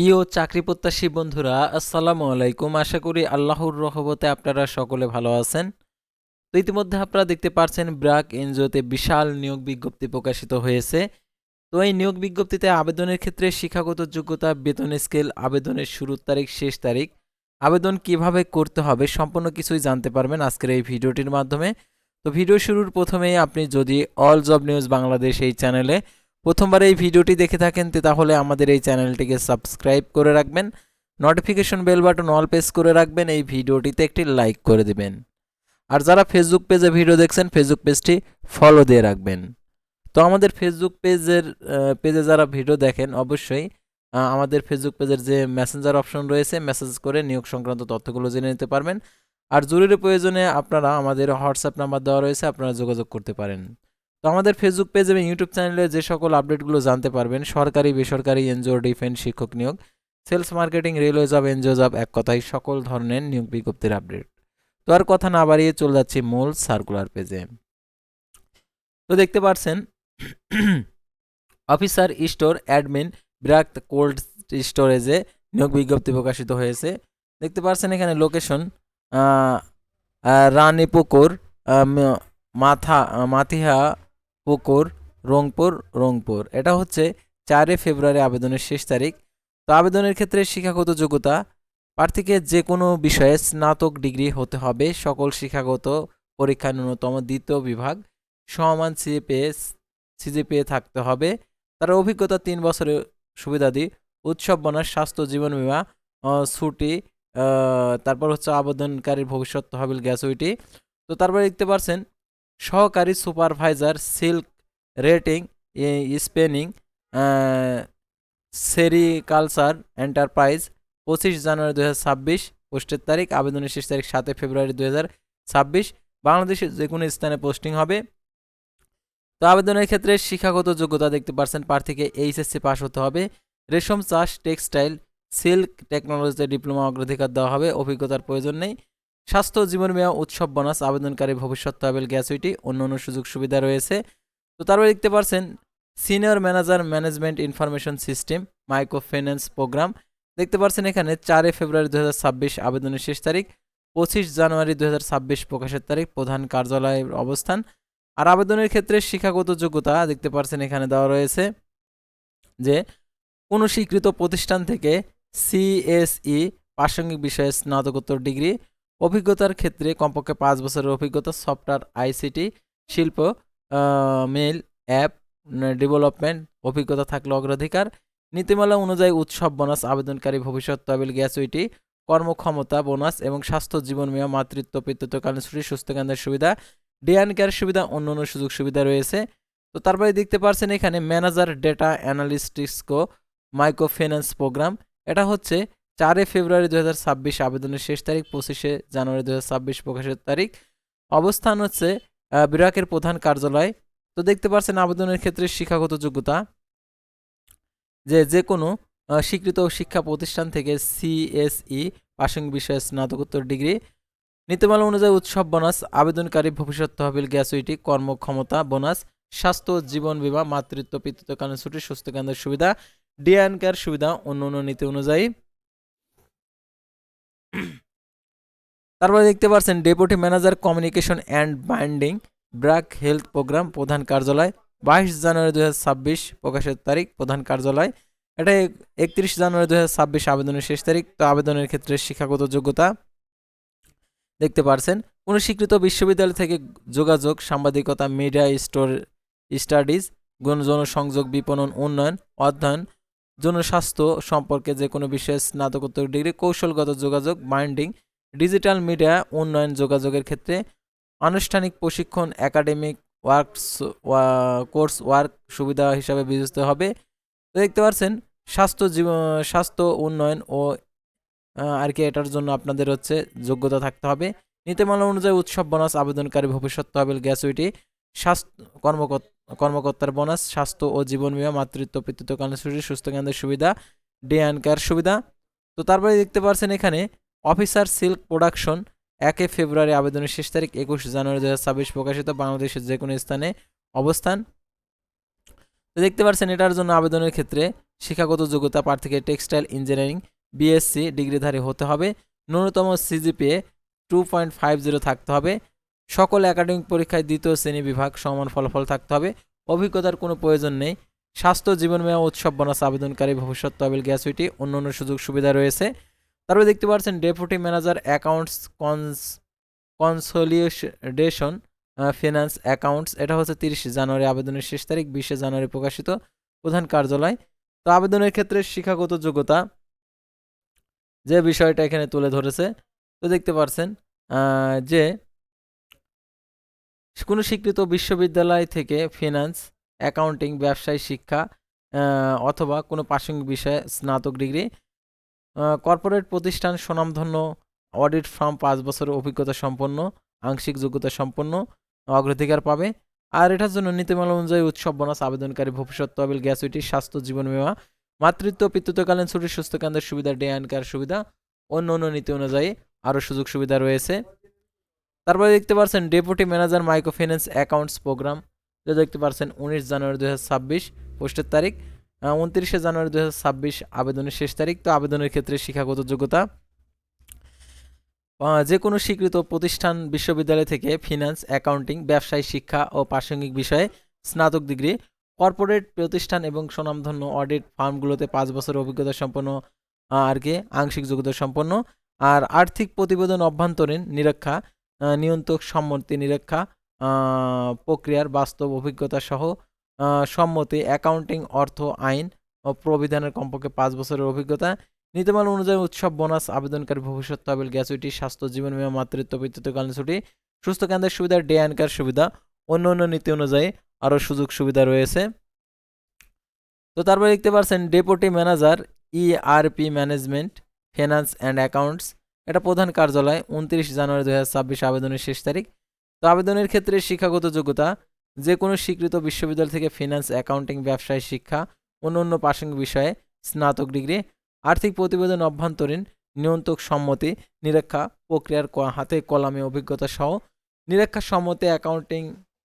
প্রিয় চাকরি প্রত্যাশী বন্ধুরা, আসসালামু আলাইকুম। আশা করি আল্লাহর রহমতে আপনারা সকলে ভালো আছেন। তো ইতিমধ্যে আপনারা দেখতে পাচ্ছেন ব্রাক এনজিওতে বিশাল নিয়োগ বিজ্ঞপ্তি প্রকাশিত হয়েছে। তো এই নিয়োগ বিজ্ঞপ্তিতে আবেদনের ক্ষেত্রে শিক্ষাগত যোগ্যতা, বেতন স্কেল, আবেদনের শুরুর তারিখ, শেষ তারিখ, আবেদন কীভাবে করতে হবে সম্পূর্ণ কিছুই জানতে পারবেন আজকের এই ভিডিওটির মাধ্যমে। তো ভিডিও শুরুর প্রথমেই আপনি যদি অল জব নিউজ বাংলাদেশ এই চ্যানেলে প্রথমবার এই ভিডিওটি দেখে থাকেন তাহলে আমাদের এই চ্যানেলটিকে সাবস্ক্রাইব করে রাখবেন, notification bell button all press করে রাখবেন, এই ভিডিওটিতে একটি লাইক করে দিবেন। আর যারা ফেসবুক পেজে ভিডিও দেখছেন, ফেসবুক পেজটি ফলো দিয়ে রাখবেন। তো আমাদের ফেসবুক পেজের পেজে যারা ভিডিও দেখেন, অবশ্যই আমাদের ফেসবুক পেজের যে মেসেঞ্জার অপশন রয়েছে মেসেজ করে নিয়োগ সংক্রান্ত তথ্যগুলো জেনে নিতে পারবেন। আর জরুরি প্রয়োজনে আপনারা আমাদের হোয়াটসঅ্যাপ নাম্বার দেওয়া রয়েছে, আপনারা যোগাযোগ করতে পারেন। তো আমাদের ফেসবুক পেজ এবং ইউটিউব চ্যানেলে যে সকল আপডেটগুলো জানতে পারবেন, সরকারি, বেসরকারি এনজিও ডিফেন্স শিক্ষক নিয়োগ sales marketing railway job NGO job এক কথায় সকল ধরনের নিয়োগ বিজ্ঞপ্তির আপডেট তো আর কথা না বাড়িয়ে চলে যাচ্ছি মূল সার্কুলার পেজে তো দেখতে পাচ্ছেন officer store admin BRAC cold স্টোরেজে নিয়োগ বিজ্ঞপ্তি প্রকাশিত হয়েছে। দেখতে পাচ্ছেন এখানে লোকেশন রানীপুকুর মাথা, মাথিহা পুকুর রংপুর রংপুর। এটা হচ্ছে চারে ফেব্রুয়ারি আবেদনের শেষ তারিখ। তো আবেদনের ক্ষেত্রে শিক্ষাগত যোগ্যতা, প্রার্থীকে যে কোনো বিষয়ে স্নাতক ডিগ্রি হতে হবে। সকল শিক্ষাগত পরীক্ষা ন্যূনতম দ্বিতীয় বিভাগ। সমান সিজিপিএ সিজিপিএ থাকতে হবে। তার অভিজ্ঞতা তিন বছরের সুবিধাদি। উৎসব বনার স্বাস্থ্য, জীবন বিমা ছুটি তারপর হচ্ছে আবেদনকারীর ভবিষ্যৎ তহবিল গ্যাসুইটি তো তারপরে দেখতে পাচ্ছেন সহকারী supervisor silk rating spinning sericulture enterprise পঁচিশ জানুয়ারি দু হাজার ছাব্বিশ, পোস্টের তারিখ, আবেদনের শেষ তারিখ সাতই ফেব্রুয়ারি দু হাজার ছাব্বিশ। বাংলাদেশের যে কোনো স্থানে পোস্টিং হবে। তো আবেদনের ক্ষেত্রে শিক্ষাগত যোগ্যতা দেখতে পাচ্ছেন প্রার্থীকে এইচএসসি পাস হতে হবে। রেশম চাষ, টেক্সটাইল, সিল্ক টেকনোলজিতে ডিপ্লোমা অগ্রাধিকার দেওয়া হবে। অভিজ্ঞতার প্রয়োজন নেই। স্বাস্থ্য জীবন বীমা উৎসব বোনাস আবেদনকারী ভবিষ্যৎ তহবিল গ্যাসুইটি অন্য অন্য সুযোগ সুবিধা রয়েছে। তো তারপরে দেখতে পাচ্ছেন senior manager management information system micro finance program. দেখতে পাচ্ছেন এখানে চারই ফেব্রুয়ারি দু হাজার ছাব্বিশ আবেদনের শেষ তারিখ, পঁচিশ জানুয়ারি দু হাজার ছাব্বিশ প্রকাশের তারিখ, প্রধান কার্যালয়ের অবস্থান। আর আবেদনের ক্ষেত্রে শিক্ষাগত যোগ্যতা দেখতে পাচ্ছেন এখানে দেওয়া রয়েছে যে কোনো স্বীকৃত প্রতিষ্ঠান থেকে সিএসই প্রাসঙ্গিক বিষয়ে স্নাতকোত্তর ডিগ্রি অভিজ্ঞতার ক্ষেত্রে কমপক্ষে পাঁচ বছরের অভিজ্ঞতা, সফটওয়্যার, আইসিটি, শিল্প মেল অ্যাপ, ডেভেলপমেন্ট, অভিজ্ঞতা থাকলে অগ্রাধিকার, নীতিমালা অনুযায়ী উৎসব বোনাস, আবেদনকারী ভবিষ্যৎ তহবিল গ্যাসুইটি কর্মক্ষমতা বোনাস এবং স্বাস্থ্য জীবন বীমা, মাতৃত্ব, পিতৃত্বকালীন ছুটি, সুস্থ কেন্দ্রের সুবিধা ডিএন কেয়ার সুবিধা অন্য অন্য সুযোগ সুবিধা রয়েছে। তো তারপরে দেখতে পারছেন এখানে ম্যানেজার ডেটা অ্যানালিস্টিক্সকো মাইক্রো ফাইন্যান্স প্রোগ্রাম। এটা হচ্ছে চারই ফেব্রুয়ারি দু হাজার ছাব্বিশ আবেদনের শেষ তারিখ, পঁচিশে জানুয়ারি দু হাজার ছাব্বিশ প্রকাশের তারিখ। অবস্থান হচ্ছে বিরাকের প্রধান কার্যালয়। তো দেখতে পাচ্ছেন আবেদনের ক্ষেত্রে শিক্ষাগত যোগ্যতা যে যে কোনো স্বীকৃত শিক্ষা প্রতিষ্ঠান থেকে সিএসই প্রাসঙ্গিক বিষয়ে স্নাতকোত্তর ডিগ্রি, নীতিমালা অনুযায়ী উৎসব বোনাস, আবেদনকারী ভবিষ্যৎ তহবিল গ্যাসুইটি, কর্মক্ষমতা বোনাস, স্বাস্থ্য, জীবন বীমা, মাতৃত্ব, পিতৃত্বকালীন ছুটি সুস্থ কেন্দ্রের সুবিধা ডিএন কেয়ার সুবিধা অন্য অন্য নীতি অনুযায়ী। তারপরে দেখতে পাচ্ছেন deputy manager communication and branding BRAC health programme প্রধান কার্যালয়, বাইশ জানুয়ারি দু হাজার ছাব্বিশ, প্রকাশের তারিখ, প্রধান কার্যালয়। এটা একত্রিশ জানুয়ারি দু হাজার ছাব্বিশ, আবেদনের শেষ তারিখ। তো আবেদনের ক্ষেত্রে শিক্ষাগত যোগ্যতা দেখতে পারছেন। কোনো স্বীকৃত বিশ্ববিদ্যালয় থেকে যোগাযোগ, সাংবাদিকতা মিডিয়া স্টোর স্টাডিজ জনসংযোগ, বিপণন, উন্নয়ন, অধ্যয়ন, জনস্বাস্থ্য সম্পর্কে যে কোনো বিষয়ে স্নাতকোত্তর ডিগ্রি, কৌশলগত যোগাযোগ মাইন্ডিং ডিজিটাল মিডিয়া, উন্নয়ন যোগাযোগের ক্ষেত্রে আনুষ্ঠানিক প্রশিক্ষণ, একাডেমিক ওয়ার্কস কোর্স ওয়ার্ক সুবিধা হিসাবে বিবেচিত হবে। তো দেখতে পাচ্ছেন, স্বাস্থ্য জীবন স্বাস্থ্য, উন্নয়ন ও আর কি এটার জন্য আপনাদের হচ্ছে যোগ্যতা থাকতে হবে। নীতিমালা অনুযায়ী উৎসব বোনাস আবেদনকারী ভবিষ্যৎ তহবিল গ্যাসুইটি, স্বাস্থ্য কর্মকর্তা কর্মকর্তার বোনাস, স্বাস্থ্য ও জীবন বীমা, মাতৃত্ব, পিতৃত্ব ছুটি সুস্থ কেন্দ্রের সুবিধা, ডে অ্যান্ড কেয়ার সুবিধা। তো তারপরে দেখতে পাচ্ছেন এখানে অফিসার সিল্ক প্রোডাকশন, একে ফেব্রুয়ারি আবেদনের শেষ তারিখ, একুশ জানুয়ারি দু হাজার ছাব্বিশ প্রকাশিত বাংলাদেশের যে কোনো স্থানে অবস্থান। দেখতে পাচ্ছেন, এটার জন্য আবেদনের ক্ষেত্রে শিক্ষাগত যোগ্যতা, প্রার্থীকে টেক্সটাইল ইঞ্জিনিয়ারিং, বিএসসি ডিগ্রিধারী হতে হবে। ন্যূনতম CGPA two point five zero থাকতে হবে। সকল একাডেমিক পরীক্ষায় দ্বিতীয় শ্রেণি বিভাগ সমান ফলাফল থাকতে হবে। অভিজ্ঞতার কোনো প্রয়োজন নেই। স্বাস্থ্য জীবন মেয়া উৎসব, বোনাস, আবেদনকারী, ভবিষ্যৎ, তহবিল, গ্যাসুইটি অন্য অন্য সুযোগ সুবিধা রয়েছে। তারপরে দেখতে পাচ্ছেন deputy manager accounts cons consolidation finance accounts এটা হচ্ছে তিরিশে জানুয়ারি আবেদনের শেষ তারিখ বিশে জানুয়ারি প্রকাশিত প্রধান কার্যালয়। তো আবেদনের ক্ষেত্রে শিক্ষাগত যোগ্যতা যে বিষয়টা এখানে তুলে ধরেছে তো দেখতে পারছেন আহ, যে কোনো স্বীকৃত বিশ্ববিদ্যালয় থেকে ফিনান্স অ্যাকাউন্টিং ব্যবসায় শিক্ষা অথবা কোনো প্রাসঙ্গিক বিষয়ে স্নাতক ডিগ্রি কর্পোরেট প্রতিষ্ঠান সুনামধন্য অডিট ফার্ম পাঁচ বছরের অভিজ্ঞতা সম্পন্ন, আংশিক যোগ্যতা সম্পন্ন, অগ্রাধিকার পাবে। আর এটার জন্য নীতিমালা অনুযায়ী উৎসব বোনাস আবেদনকারী, ভবিষ্যৎ তহবিল, গ্যাসুইটি, স্বাস্থ্য, জীবন বীমা, মাতৃত্ব, পিতৃত্বকালীন ছুটি সুস্থ কেন্দ্রের সুবিধা ডে অ্যান্ড কেয়ার সুবিধা, অন্য অন্য নীতি অনুযায়ী আরও সুযোগ সুবিধা রয়েছে। তারপরে দেখতে পাচ্ছেন deputy manager micro finance accounts programme যেটা দেখতে পাচ্ছেন উনিশ জানুয়ারি দু হাজার ছাব্বিশ, পোস্টের তারিখ। উনত্রিশে জানুয়ারি দু হাজার ছাব্বিশ আবেদনের শেষ তারিখ। তো আবেদনের ক্ষেত্রে শিক্ষাগত যোগ্যতা যে কোনো স্বীকৃত প্রতিষ্ঠান, বিশ্ববিদ্যালয় থেকে ফিনান্স অ্যাকাউন্টিং ব্যবসায় শিক্ষা ও প্রাসঙ্গিক বিষয়ে স্নাতক ডিগ্রি কর্পোরেট প্রতিষ্ঠান এবং সুনামধন্য অডিট ফার্মগুলোতে পাঁচ বছর অভিজ্ঞতা সম্পন্ন আর কি, আংশিক যোগ্যতা সম্পন্ন। আর আর্থিক প্রতিবেদন অভ্যন্তরীণ নিরীক্ষা নিয়ন্ত্রক সম্মতি নিরীক্ষা প্রক্রিয়ার বাস্তব অভিজ্ঞতা সহ সম্মতি অ্যাকাউন্টিং অর্থ, আইন ও প্রবিধানের কমপক্ষে পাঁচ বছরের অভিজ্ঞতা। নীতিমালা অনুযায়ী উৎসব, বোনাস, আবেদনকারী ভবিষ্যৎ তহবিল গ্যাসুইটি স্বাস্থ্য, জীবন বীমা, মাতৃত্ব পিতৃত্বকালীন ছুটি, সুস্থ কেন্দ্রের সুবিধা ডে অ্যান্ড কেয়ার সুবিধা, অন্য অন্য নীতি অনুযায়ী আরও সুযোগ সুবিধা রয়েছে। তো তারপরে দেখতে পারছেন deputy manager ERP management finance and accounts এটা প্রধান কার্যালয়, উনত্রিশ জানুয়ারি দু হাজার ছাব্বিশ আবেদনের শেষ তারিখ। তো আবেদনের ক্ষেত্রে শিক্ষাগত যোগ্যতা যে কোনো স্বীকৃত বিশ্ববিদ্যালয় থেকে ফিনান্স অ্যাকাউন্টিং ব্যবসায় শিক্ষা, অন্য অন্য প্রাসঙ্গিক বিষয়ে স্নাতক ডিগ্রি, আর্থিক প্রতিবেদন অভ্যন্তরীণ, নিয়ন্ত্রক সম্মতি, নিরীক্ষা প্রক্রিয়ার হাতে কলামে অভিজ্ঞতা সহ নিরীক্ষা সম্মতি অ্যাকাউন্টিং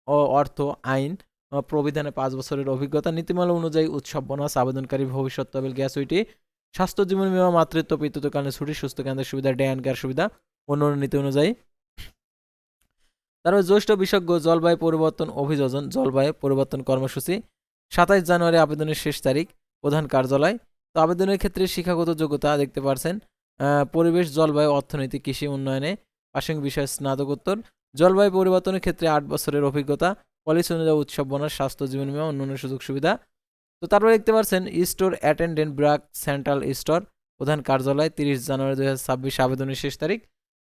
ও অর্থ, আইন প্রবিধানে পাঁচ বছরের অভিজ্ঞতা, নীতিমালা অনুযায়ী উৎসব, বোনাস, আবেদনকারী ভবিষ্যৎ তহবিল গ্যাসুইটি স্বাস্থ্য জীবন বিমা, মাতৃত্ব পিতৃত্বকালীন ছুটি, সুস্থ কেন্দ্রের সুবিধা, ডে অ্যান্ড সুবিধা অন্য নীতি অনুযায়ী তারপর জ্যৈষ্ঠ বিশেষজ্ঞ জলবায়ু পরিবর্তন অভিযোজন, জলবায়ু পরিবর্তন কর্মসূচি, সাতাইশ জানুয়ারি আবেদনের শেষ তারিখ, প্রধান কার্যালয়। তো আবেদনের ক্ষেত্রে শিক্ষাগত যোগ্যতা দেখতে পারছেন পরিবেশ, জলবায়ু, অর্থনীতি, কৃষি উন্নয়নে প্রাসঙ্গিক বিষয়ে স্নাতকোত্তর। জলবায়ু পরিবর্তনের ক্ষেত্রে আট বছরের অভিজ্ঞতা, পলিসি অনুযায়ী উৎসব বোনাস স্বাস্থ্য জীবন বীমা, অন্যান্য সুযোগ সুবিধা। তো তারপরে দেখতে পাচ্ছেন store attendant BRAC central store, প্রধান কার্যালয়, তিরিশ জানুয়ারি দু হাজার ছাব্বিশ আবেদনের শেষ তারিখ।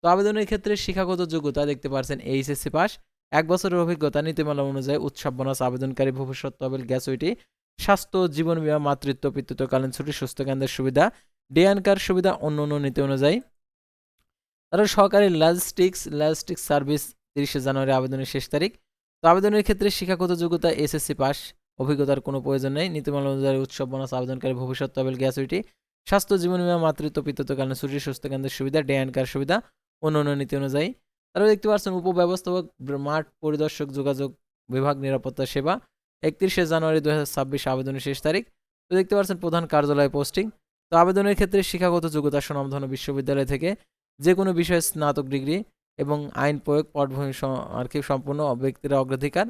তো আবেদনের ক্ষেত্রে শিক্ষাগত যোগ্যতা দেখতে পারছেন এইচএসসি পাস। এক বছরের অভিজ্ঞতা, নীতিমালা অনুযায়ী উৎসব, বোনাস, আবেদনকারী, ভবিষ্যৎ, তহবিল গ্যাসুইটি স্বাস্থ্য, জীবন বিমা, মাতৃত্ব, পিতৃত্বকালীন ছুটি সুস্থ কেন্দ্রের সুবিধা, ডে কার সুবিধা, অন্য অন্য নীতি অনুযায়ী। তারপর সহকারী লজিস্টিক্স লজিস্টিক্স সার্ভিস তিরিশে জানুয়ারি আবেদনের শেষ তারিখ। তো আবেদনের ক্ষেত্রে শিক্ষাগত যোগ্যতা এসএসসি পাস, অভিজ্ঞতার কোনো প্রয়োজন নেই। নীতিমালা অনুযায়ী উৎসব, বোনাস, আবেদনকারী, ভবিষ্যৎ, তহবিল গ্যাসুইটি স্বাস্থ্য, জীবন বিমা, মাতৃত্ব, পিতৃত্বকালীন ছুটি সুস্থ কেন্দ্রের সুবিধা, ডে কার সুবিধা অন্য অন্য নীতি অনুযায়ী। তারপর দেখতে পাচ্ছেন উপব্যবস্থাপক, মাঠ পরিদর্শক, যোগাযোগ বিভাগ, নিরাপত্তা সেবা, একত্রিশে জানুয়ারি দু হাজার ছাব্বিশ আবেদনের শেষ তারিখ। তো দেখতে পাচ্ছেন প্রধান কার্যালয় পোস্টিং। তো আবেদনের ক্ষেত্রে শিক্ষাগত যোগ্যতা সুনামধন্য বিশ্ববিদ্যালয় থেকে যে কোনো বিষয়ে স্নাতক ডিগ্রি এবং আইন প্রয়োগ, পটভূমি আর কি সম্পূর্ণ ব্যক্তিরা অগ্রাধিকার।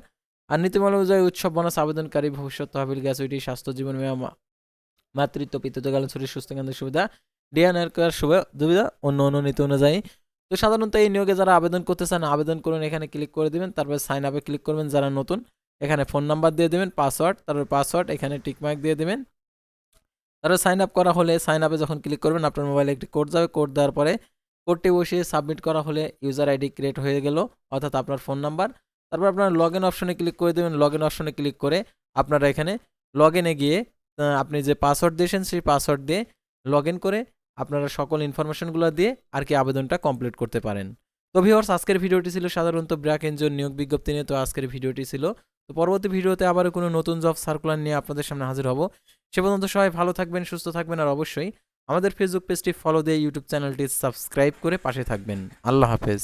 আর নীতিমালা অনুযায়ী উৎসব, বোনাস আবেদনকারী, ভবিষ্যৎ তহবিল গ্যাসুইটি স্বাস্থ্য, জীবন বীমা মাতৃত্ব, পিতৃত্বকালীন ছুটি সুস্থ কেন্দ্রের সুবিধা ডিএনআর সুবিধা, অন্য অন্য নীতি অনুযায়ী তো সাধারণত এই নিয়োগে যারা আবেদন করতে চান আবেদন করুন, এখানে ক্লিক করে দিবেন, তারপর সাইন আপে ক্লিক করবেন, যারা নতুন, এখানে ফোন নাম্বার দিয়ে দেবেন পাসওয়ার্ড তারপর পাসওয়ার্ড এখানে টিকমার্ক দিয়ে দেবেন। তারপর সাইন আপ করা হলে সাইন আপে যখন ক্লিক করবেন, আপনার মোবাইলে একটি কোড যাবে কোড দেওয়ার পরে কোডটি বসিয়ে সাবমিট করা হলে ইউজার আইডি ক্রিয়েট হয়ে গেল, অর্থাৎ আপনার ফোন নাম্বার তারপর আপনার লগ ইন অপশনে ক্লিক করে দেবেন লগ ইন অপশনে ক্লিক করে আপনারা এখানে লগ ইনে গিয়ে আপনি যে পাসওয়ার্ড দিয়েছেন, সেই পাসওয়ার্ড দিয়ে লগ ইন করে আপনারা সকল ইনফরমেশনগুলো দিয়ে আর কি আবেদনটা কমপ্লিট করতে পারেন। তো ভিওর্স আজকের ভিডিওটি ছিল সাধারণত ব্র্যাক এনজিওর নিয়োগ বিজ্ঞপ্তি নিয়ে, তো আজকের ভিডিওটি ছিল। তো পরবর্তী ভিডিওতে আবারও কোনো নতুন জব সার্কুলার নিয়ে আপনাদের সামনে হাজির হব। সে পর্যন্ত সবাই ভালো থাকবেন, সুস্থ থাকবেন আর অবশ্যই আমাদের ফেসবুক পেজটি ফলো দিয়ে ইউটিউব চ্যানেলটি সাবস্ক্রাইব করে পাশে থাকবেন। আল্লাহ হাফেজ।